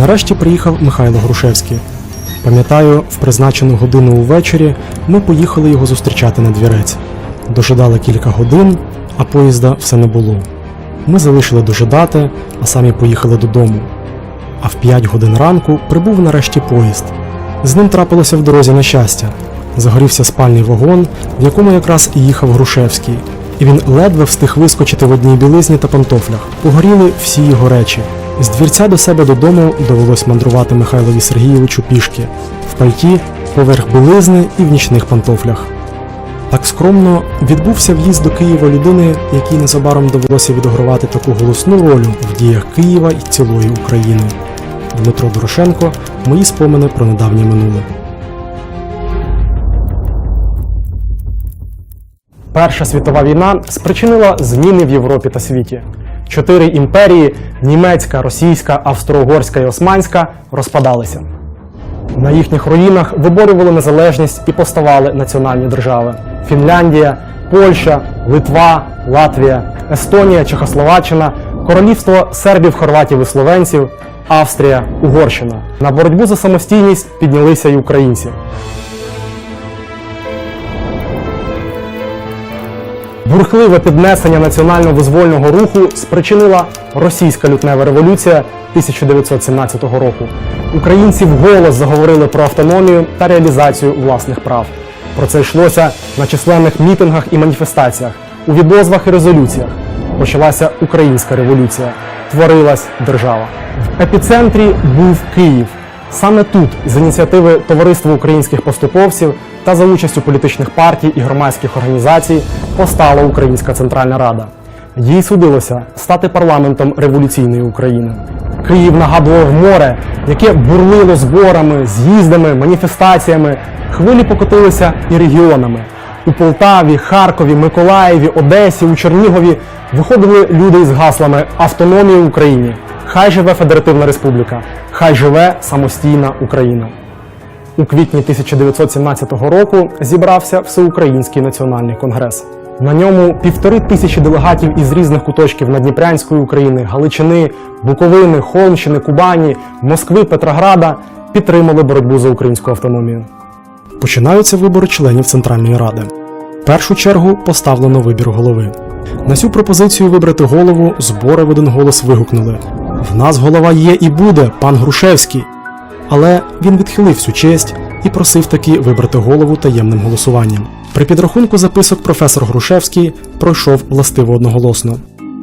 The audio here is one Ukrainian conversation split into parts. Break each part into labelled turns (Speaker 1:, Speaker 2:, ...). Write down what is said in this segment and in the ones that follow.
Speaker 1: Нарешті приїхав Михайло Грушевський. Пам'ятаю, в призначену годину увечері ми поїхали його зустрічати на двірець. Дожидали кілька годин, а поїзда все не було. Ми залишили дожидати, а самі поїхали додому. А в 5 годин ранку прибув нарешті поїзд. З ним трапилося в дорозі нещастя. Загорівся спальний вагон, в якому якраз і їхав Грушевський, і він ледве встиг вискочити в одній білизні та пантофлях. Погоріли всі його речі. З двірця до себе додому довелось мандрувати Михайлові Сергійовичу пішки в пальті, поверх білизни і в нічних пантофлях. Так скромно відбувся в'їзд до Києва людини, якій незабаром довелося відігравати таку голосну роль в діях Києва і цілої України. Дмитро Дорошенко. Мої спомини про недавнє минуле. Перша світова війна спричинила зміни в Європі та світі. Чотири імперії німецька, російська, австро-угорська і османська розпадалися. На їхніх руїнах виборювали незалежність і поставали національні держави: Фінляндія, Польща, Литва, Латвія, Естонія, Чехословаччина, Королівство сербів, хорватів і словенців, Австрія, Угорщина. На боротьбу за самостійність піднялися й українці. Бурхливе піднесення національно-визвольного руху спричинила російська лютнева революція 1917 року. Українці вголос заговорили про автономію та реалізацію власних прав. Про це йшлося на численних мітингах і маніфестаціях, у відозвах і резолюціях. Почалася українська революція, творилась держава. В епіцентрі був Київ. Саме тут, з ініціативи Товариства українських поступовців та за участю політичних партій і громадських організацій постала Українська Центральна Рада. Їй судилося стати парламентом революційної України. Київ нагадував море, яке бурлило зборами, з'їздами, маніфестаціями. Хвилі покотилися і регіонами. У Полтаві, Харкові, Миколаєві, Одесі, у Чернігові виходили люди із гаслами Автономія Україні. Хай живе Федеративна Республіка, хай живе самостійна Україна. У квітні 1917 року зібрався Всеукраїнський національний конгрес. На ньому півтори тисячі делегатів із різних куточків Надніпрянської України, Галичини, Буковини, Холмщини, Кубані, Москви, Петрограда підтримали боротьбу за українську автономію. Починаються вибори членів Центральної Ради. В першу чергу поставлено вибір голови. На цю пропозицію вибрати голову збори в один голос вигукнули: В нас голова є і буде, пан Грушевський. Але він відхилив цю честь і просив таки вибрати голову таємним голосуванням. При підрахунку записок професор Грушевський пройшов властиво одноголосно.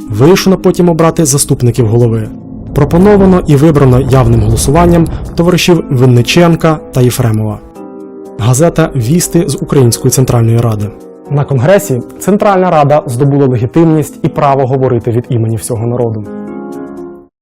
Speaker 1: Вирішено потім обрати заступників голови. Пропоновано і вибрано явним голосуванням товаришів Винниченка та Єфремова. Газета Вісти з Української центральної ради. На конгресі Центральна Рада здобула легітимність і право говорити від імені всього народу.